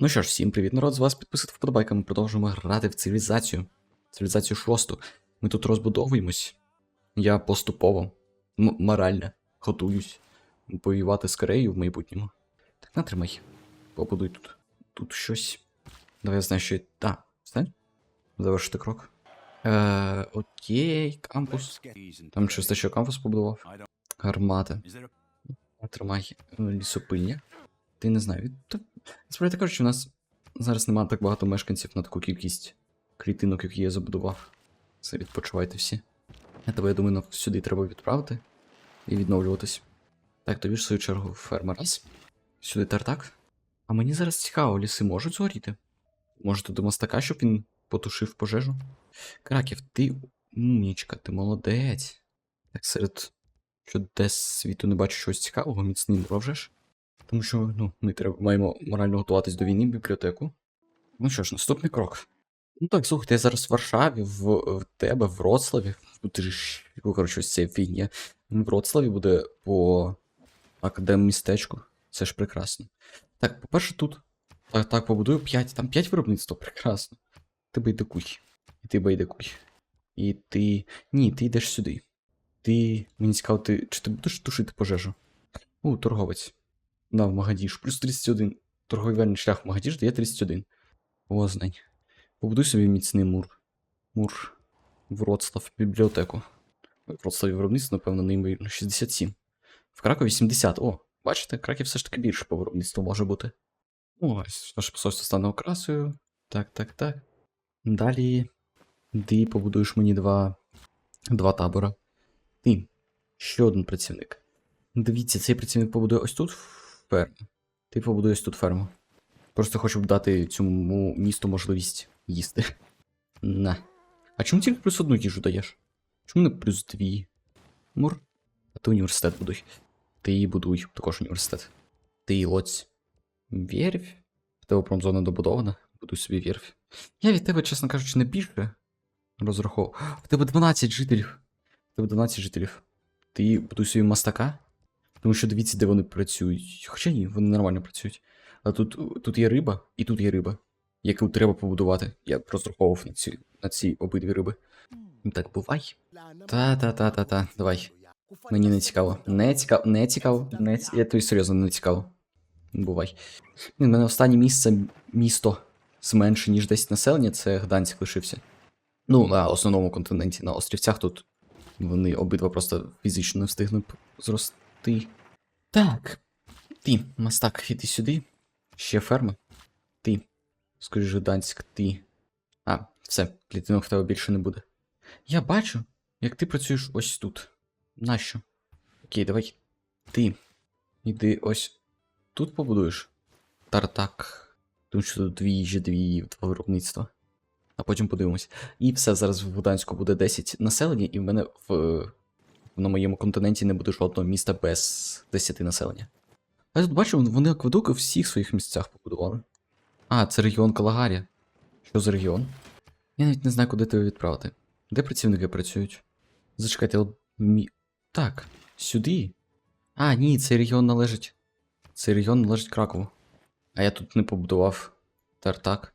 Ну що ж, всім привіт, народ, з вас підписати вподобайка. Ми продовжуємо грати в цивілізацію. Цивілізацію шосту. Ми тут розбудовуємось. Я поступово, морально готуюсь воювати з Кореєю в майбутньому. Так натримай. Побудуй тут. Тут щось. Давай я знаю, що. я- Так, встань. Завершити крок. Е, окей, кампус. Там щось те, що кампус побудував. Гармата. Тримай е, лісопильня. Ти не знаю. Та, насправді кажучи, у нас зараз немає так багато мешканців на таку кількість клітинок, які я забудував. Все, відпочивайте всі. А тебе, я думаю, сюди треба відправити і відновлюватись. Так, тобі ж в свою чергу ферма раз. Сюди тартак. А мені зараз цікаво, ліси можуть згоріти? Може туди мастака, щоб він потушив пожежу? Краків, ти умнічка, ти молодець. Так серед чудес світу не бачу чогось цікавого, міцний дрожеш. Тому що ну, ми треба, маємо морально готуватись до війни в бібліотеку. Ну що ж, наступний крок. Ну так, слухайте, я зараз в Варшаві, в, в тебе, в Вроцлаві. Ну, Ти ж, ну, коротше, це фігня. В Вроцлаві буде по академ-містечку. Це ж прекрасно. Так, по-перше, тут. Так, так, побудую 5. Там 5 виробництва, прекрасно. Ти байдикуй. І ти байдикуй. І ти. Ні, ти йдеш сюди. Ти. Мені цікаво, ти. Чи ти будеш тушити пожежу? У, торговець. На, в Магадіш. Плюс 31. Торговельний шлях в Магадіш дає 31. О, знань. Побудуй собі міцний мур. Мур. Вроцлав, бібліотеку. Ой, Вроцлаві виробництво, напевно, неймовірно. 67. В Кракові 70. О, бачите, Краків все ж таки більше по виробництву може бути. Ось, наше посольство стане окрасою. Так, так, так. Далі. Ти побудуєш мені два. Два табора. Ти. Ще один працівник. Дивіться, цей працівник побудує ось тут ферму. Ти побудуєш тут ферму. Просто хочу б дати цьому місту можливість їсти. На. А чому тільки плюс одну їжу даєш? Чому не плюс дві? Мур. А ти університет будуй. Ти будуй, також університет. Ти її лоць. Вірвь. В тебе промзона добудована. Будуй собі вірвь. Я від тебе, чесно кажучи, не більше розраховував. В тебе 12 жителів. В тебе 12 жителів. Ти будуй собі мастака. Тому що дивіться, де вони працюють. Хоча ні, вони нормально працюють. А тут, тут є риба, і тут є риба, яку треба побудувати. Я розраховував на ці, на ці обидві риби. Так, бувай. Та-та-та-та-та, давай. Мені не цікаво. Не цікаво, не цікаво. Не ці... Я тобі серйозно не цікаво. Бувай. У мене останнє місце місто менше, ніж 10 населення, це Гданськ лишився. Ну, на основному континенті, на острівцях тут вони обидва просто фізично не встигнуть зрости. Так. Ти, мастак, іди сюди. Ще ферма. Ти. Скажи, Гданськ, ти. А, все, клітинок в тебе більше не буде. Я бачу, як ти працюєш ось тут. Нащо? Окей, давай. Ти. Іди ось тут побудуєш. Тартак. Тому що тут дві їжі, дві два виробництва. А потім подивимось. І все, зараз в Гданську буде 10 населення, і в мене в. На моєму континенті не буде жодного міста без 10 населення. А я тут бачу, вони акведуки в всіх своїх місцях побудували. А, це регіон Калагарія. Що за регіон? Я навіть не знаю, куди тебе відправити. Де працівники працюють? Зачекайте, от мі... Так, сюди. А, ні, цей регіон належить. Цей регіон належить Кракову. А я тут не побудував тартак.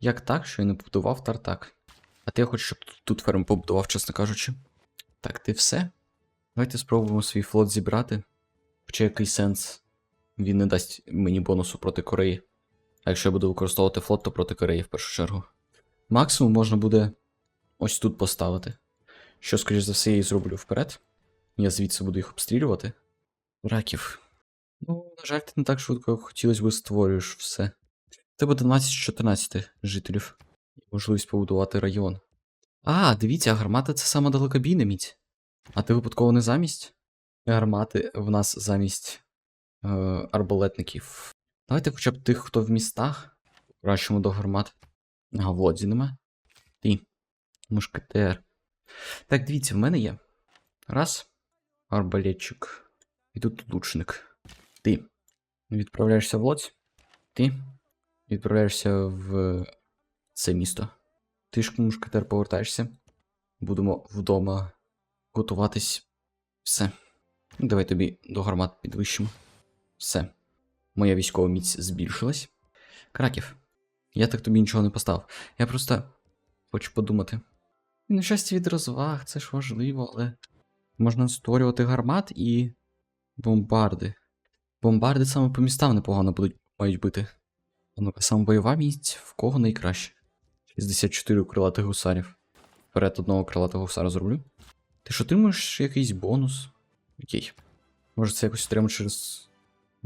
Як так, що я не побудував тартак? А ти я хочу, щоб тут ферму побудував, чесно кажучи. Так, ти все? Давайте спробуємо свій флот зібрати. Хоча який сенс? Він не дасть мені бонусу проти Кореї. А якщо я буду використовувати флот, то проти Кореї в першу чергу. Максимум можна буде ось тут поставити. Що, скоріш за все, я і зроблю вперед. Я звідси буду їх обстрілювати. Раків. Ну, на жаль, ти не так швидко, як хотілося би створюєш все. Тебе 12-14 жителів. Можливість побудувати район. А, дивіться, гармата це саме далекобійна міць. А ти випадково не замість? Гармати в нас замість е, арбалетників. Давайте хоча б тих, хто в містах. Кращому до гармат. А, в лодзі нема. Ти. Мушкетер. Так, дивіться, в мене є. Раз. Арбалетчик. І тут лучник. Ти. Відправляєшся в лодзь. Ти. Відправляєшся в це місто. Ти ж мушкетер повертаєшся. Будемо вдома готуватись. Все. Давай тобі до гармат підвищимо. Все. Моя військова міць збільшилась. Краків. Я так тобі нічого не поставив. Я просто хочу подумати. І на щастя від розваг, це ж важливо, але можна створювати гармат і бомбарди. Бомбарди саме по містам непогано будуть мають бити. Ну-ка, саме бойова місць в кого найкраще? 64 крилатих гусарів. Вперед одного крилатого гусара зроблю. Ти ж отримуєш якийсь бонус? Окей. Може це якось прямо через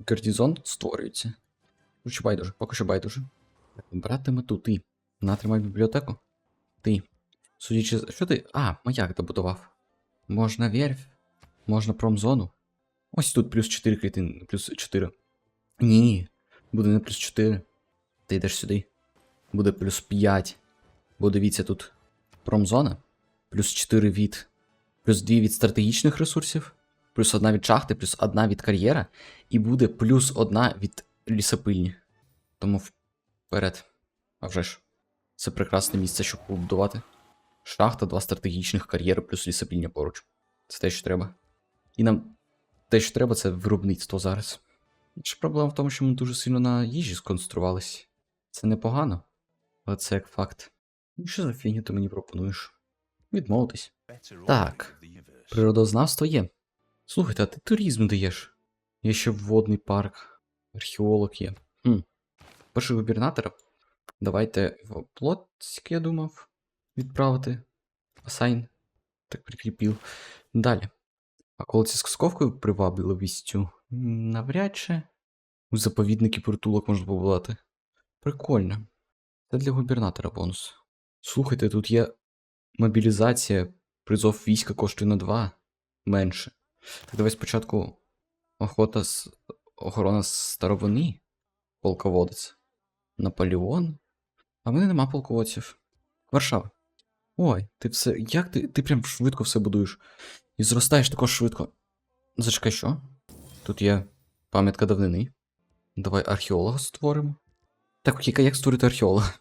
гардізон створюється? Короче, байдуже, поки що байдуже. Так, братиме тут ти. Натримай бібліотеку. Ти. Судячи з. Що ти. А, маяк добудував. Можна верфь, можна промзону. Ось тут плюс 4 клітин, плюс 4. Ні, буде не плюс 4. Ти йдеш сюди. Буде плюс 5. Бо дивіться тут промзона, плюс 4 від, плюс 2 від стратегічних ресурсів, плюс 1 від шахти, плюс 1 від кар'єра, і буде плюс 1 від лісопильні. Тому вперед. А вже ж. Це прекрасне місце, щоб побудувати. Шахта, два стратегічних кар'єри, плюс лісопільня поруч. Це те, що треба. І нам те, що треба, це виробництво зараз. Інша проблема в тому, що ми дуже сильно на їжі сконцентрувались. Це непогано, але це як факт. Ну що за фігню ти мені пропонуєш? Відмовитись. Так. Природознавство є. Слухайте, а ти туризм даєш? Є ще водний парк, археолог є. Хм. Перший губернатора. Давайте в Плотськ, я думав, відправити. Асайн. Так прикріпив. Далі. А колодці з сковкою привабливістю? Навряд чи. У заповідники притулок можна побувати. Прикольно. Це для губернатора бонус. Слухайте, тут є мобілізація, призов війська коштує на 2 менше. Так давай спочатку охота з охорона старовини, полководець. Наполеон. А в мене нема полководців. Варшава. Ой, ти все. Як ти. Ти прям швидко все будуєш. І зростаєш також швидко. Зачекай, що? Тут є пам'ятка давнини. Давай археолога створимо. Так, окей, як створити археолога?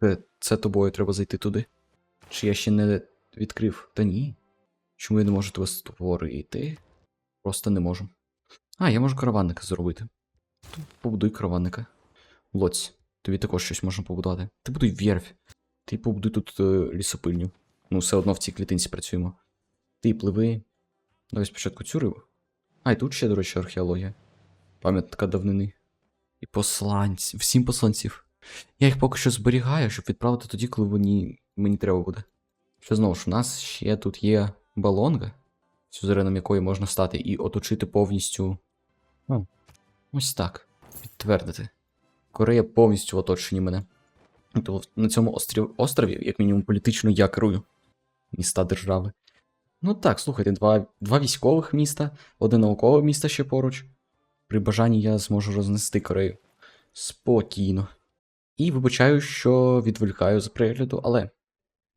Це, це тобою треба зайти туди. Чи я ще не відкрив? Та ні. Чому я не можу тебе створити? Просто не можу. А, я можу караванника зробити. То побудуй караванника. Лоць, тобі також щось можна побудувати. Ти будуй верфь. Ти побудуй тут е, лісопильню. Ну, все одно в цій клітинці працюємо. Ти пливи. Давай спочатку цю рибу. А, і тут ще, до речі, археологія. Пам'ятка давнини. І посланці. Всім посланців. Я їх поки що зберігаю, щоб відправити тоді, коли мені, мені треба буде. Що знову ж, у нас ще тут є балонга, сюзереном якої можна стати, і оточити повністю. О, ось так. Підтвердити. Корея повністю в оточенні мене. То на цьому острів, острові, як мінімум, політично я керую. Міста держави. Ну так, слухайте, два, два військових міста, одне наукове місто ще поруч. При бажанні я зможу рознести Корею. Спокійно. І вибачаю, що відволікаю з перегляду, але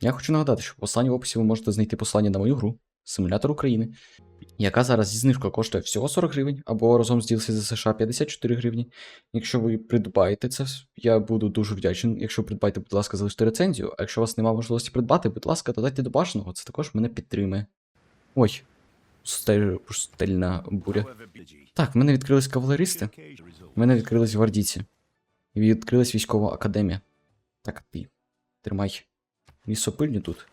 я хочу нагадати, що в посланні в описі ви можете знайти послання на мою гру Симулятор України, яка зараз зі знижкою коштує всього 40 гривень, або разом з DLC за США 54 гривні. Якщо ви придбаєте це, я буду дуже вдячний. Якщо придбаєте, будь ласка, залиште рецензію. А якщо у вас немає можливості придбати, будь ласка, додайте до бажаного, це також мене підтримує. Ой, пустель- пустельна буря. Так, в мене відкрились кавалеристи, в мене відкрились гвардійці. Відкрилась військова академія. Так, ти. Тримай лісопильню тут.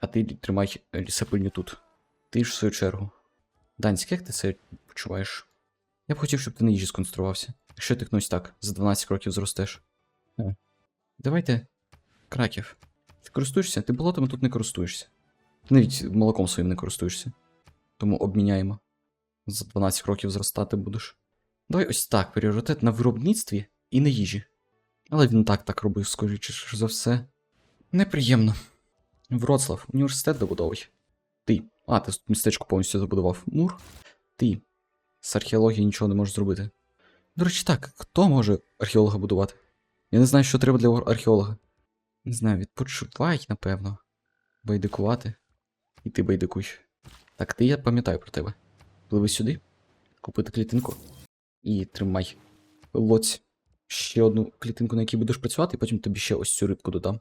А ти тримай е, лісопильню тут. Ти ж в свою чергу. Данськ, як ти це почуваєш? Я б хотів, щоб ти на їжі сконцентрувався. Якщо ти ось так, за 12 років зростеш. О. Давайте. Краків. Ти користуєшся? Ти болотами тут не користуєшся. Ти навіть молоком своїм не користуєшся. Тому обміняємо. За 12 років зростати будеш. Давай ось так, пріоритет на виробництві і на їжі. Але він так так робив, скоріше за все. Неприємно. Вроцлав, університет добудовуй. Ти. А, ти тут містечко повністю забудував. Мур. Ти. З археології нічого не можеш зробити. До речі, так, хто може археолога будувати? Я не знаю, що треба для археолога. Не знаю, відпочивай, напевно. Байдикувати. І ти байдикуй. Так, ти я пам'ятаю про тебе. Пливи сюди, купити клітинку і тримай. Лоць. Ще одну клітинку, на якій будеш працювати, і потім тобі ще ось цю рибку додам.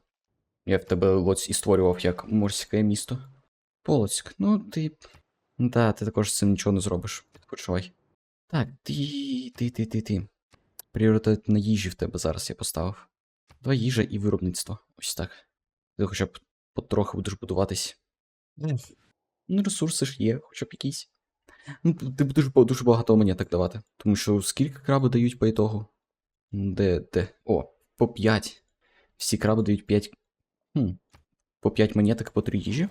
Я в тебе Лоць і створював як морське місто. Полоцьк, ну ти. Та, ти також з цим нічого не зробиш. Відпочивай. Так, ти, ти, ти, ти, ти. Пріоритет на їжі в тебе зараз я поставив. Давай їжа і виробництво. Ось так. Ти хоча б потрохи будеш будуватись. Ну, ресурси ж є, хоча б якісь. Ну, ти будеш дуже багато мені так давати. Тому що скільки краби дають по ітогу? Де, де? О, по 5. Всі краби дають 5. Хм. По 5 монеток по 3 їжі.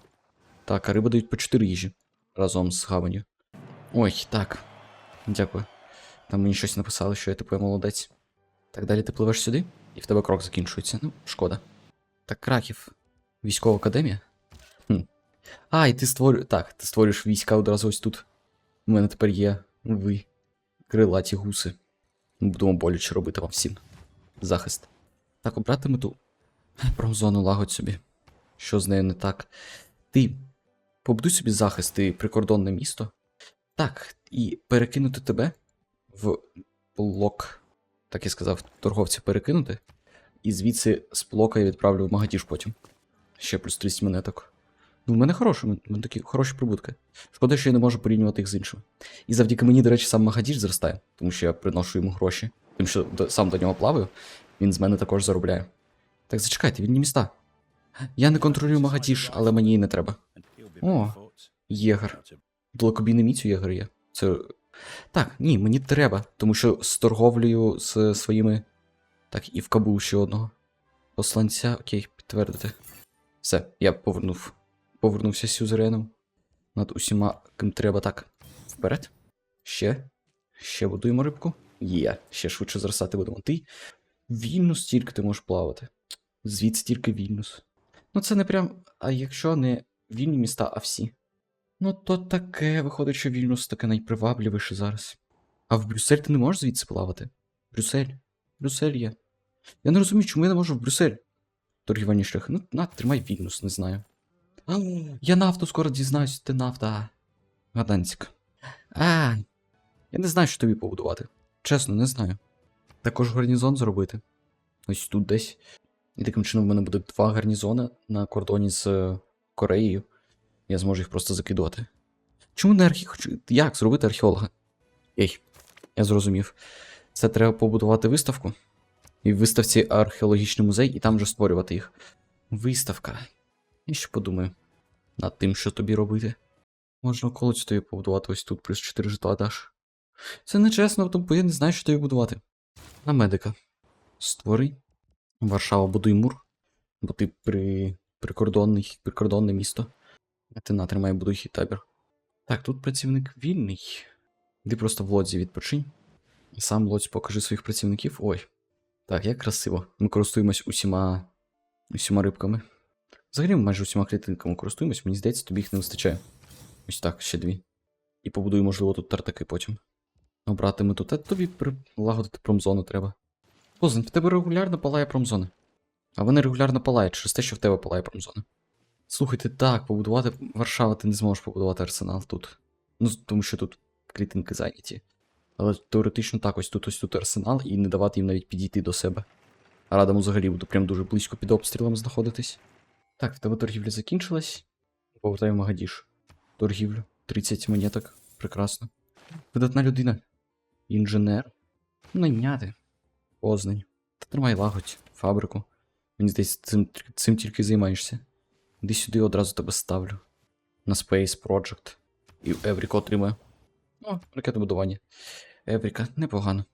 Так, а риби дають по 4 їжі. Разом з гаванью. Ой, так. Дякую. Там мені щось написали, що я типу молодець. Так далі ти пливеш сюди, і в тебе крок закінчується. Ну, шкода. Так, Краків. Військова академія? Хм. А, і ти створюєш. Так, ти створюєш війська одразу ось тут. У мене тепер є ви. Крилаті гуси. Будемо боляче робити вам всім. Захист. Так, обрати мету. Промзону лагодь собі. Що з нею не так? Ти побудуй собі захист, ти прикордонне місто. Так, і перекинути тебе в блок. Так я сказав, торговця перекинути. І звідси з блока я відправлю в Магадіж потім. Ще плюс 30 монеток. Ну, в мене хороші, в мене такі хороші прибутки. Шкода, що я не можу порівнювати їх з іншими. І завдяки мені, до речі, сам Магадіж зростає, тому що я приношу йому гроші. Тим, що сам до нього плаваю, він з мене також заробляє. Так зачекайте, вільні міста. Я не контролюю Магадіж, але мені і не треба. О, Єгер. Далекобійний міць у Єгер є. Це. Так, ні, мені треба, тому що з торговлею з своїми. Так, і в Кабул ще одного. Посланця, окей, підтвердити. Все, я повернув. Повернувся з сюзереном. Над усіма, ким треба так. Вперед. Ще. Ще будуємо рибку. Є, ще швидше зростати будемо. Ти вільнус тільки ти можеш плавати. Звідси тільки вільнус. Ну це не прям. А якщо не вільні міста, а всі. Ну, то таке, виходить, що Вільнюс таке найпривабливіше зараз. А в Брюссель ти не можеш звідси плавати? Брюссель. Брюссель є. Я не розумію, чому я не можу в Брюссель. Торгівельні шляхи. Ну, на, тримай Вільнюс, не знаю. А, я нафту скоро дізнаюсь, ти нафта. Гаданськ. А, я не знаю, що тобі побудувати. Чесно, не знаю. Також гарнізон зробити. Ось тут десь. І таким чином в мене буде два гарнізони на кордоні з е, Кореєю. Я зможу їх просто закидувати. Чому не архі... Як зробити археолога? Ей, я зрозумів. Це треба побудувати виставку. І в виставці археологічний музей, і там вже створювати їх. Виставка. Я ще подумаю над тим, що тобі робити. Можна околицю тобі побудувати ось тут, плюс 4 житла даш. Це нечесно, бо я не знаю, що тобі будувати. На медика. Створи. Варшава будуй мур. Бо ти при... прикордонний, прикордонне місто. Ти натримай будуй табір. Так, тут працівник вільний. Іди просто в лодзі відпочинь. Сам в лодзі покажи своїх працівників. Ой. Так, як красиво. Ми користуємось усіма. усіма рибками. Взагалі ми майже усіма клітинками користуємось, мені здається, тобі їх не вистачає. Ось так, ще дві. І побудую, можливо, тут тартаки потім. Обрати ми тут, а тобі прилагодити промзону треба. Позань, в тебе регулярно палає промзона. А вони регулярно палають через те, що в тебе палає промзона. Слухайте, так, побудувати Варшава, ти не зможеш побудувати арсенал тут. Ну, тому що тут клітинки зайняті. Але теоретично так, ось тут ось тут арсенал і не давати їм навіть підійти до себе. А радимо взагалі буду прям дуже близько під обстрілом знаходитись. Так, в тебе торгівля закінчилась. Повертаю Магадіш. Торгівлю. 30 монеток. Прекрасно. Видатна людина. Інженер. Найняти. Познань. Та тримай лагодь, фабрику. Мені здається, цим, цим тільки займаєшся. Іди сюди одразу тебе ставлю. На Space Project. І Евріка отримає. О, ракетобудування. Евріка, непогано.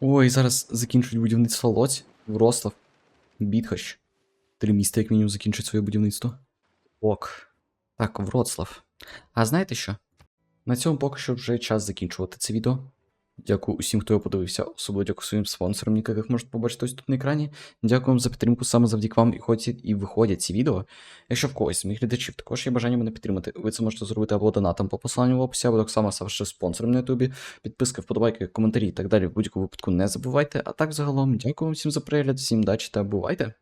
Ой, зараз закінчують будівництво Лоць, Врослав, Бітхащ. Три міста, як мінімум, закінчать своє будівництво. Ок. Так, Вроцлав. А знаєте що? На цьому поки що вже час закінчувати це відео. Дякую усім, хто його подивився. Особливо дякую своїм спонсорам, яких можете побачити ось тут на екрані. Дякую вам за підтримку саме завдяки вам і хоч і виходять ці відео. Якщо в когось з моїх глядачів також є бажання мене підтримати, ви це можете зробити або донатом по посиланню в описі, або так само ставши спонсором на ютубі. Підписки, вподобайки, коментарі і так далі. В будь-якому випадку не забувайте. А так загалом, дякую всім за перегляд, всім удачі та бувайте!